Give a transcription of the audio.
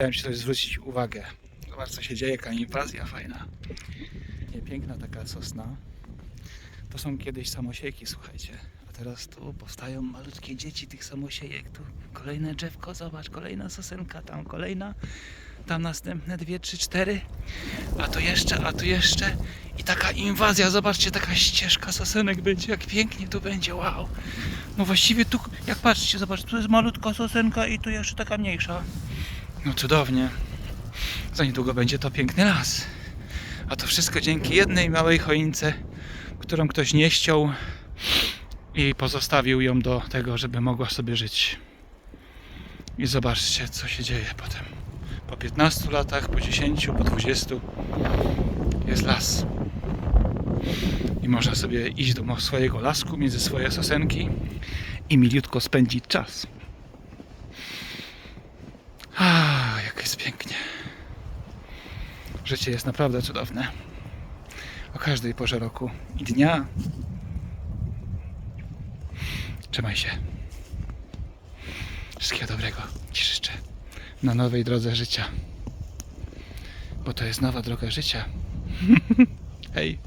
Chciałem Ci coś zwrócić uwagę. Zobacz co się dzieje, jaka inwazja fajna. Nie, piękna taka sosna. To są kiedyś samosiejki, słuchajcie. A teraz tu powstają malutkie dzieci tych samosiejek. Tu kolejne drzewko, zobacz, kolejna sosenka, tam kolejna. Tam następne dwie, trzy, cztery. A tu jeszcze, a tu jeszcze. I taka inwazja, zobaczcie, taka ścieżka sosenek będzie, jak pięknie tu będzie, wow. No właściwie tu, jak patrzcie, zobacz, tu jest malutka sosenka i tu jeszcze taka mniejsza. No cudownie. Za niedługo będzie to piękny las. A to wszystko dzięki jednej małej choince, którą ktoś nie ściął i pozostawił ją do tego, żeby mogła sobie żyć. I zobaczcie, co się dzieje potem. Po 15 latach, po 10, po 20 jest las. I można sobie iść do swojego lasku, między swoje sosenki i miliutko spędzić czas. A, jak jest pięknie. Życie jest naprawdę cudowne. O każdej porze roku i dnia. Trzymaj się. Wszystkiego dobrego Ci życzę na nowej drodze życia. Bo to jest nowa droga życia. Hej.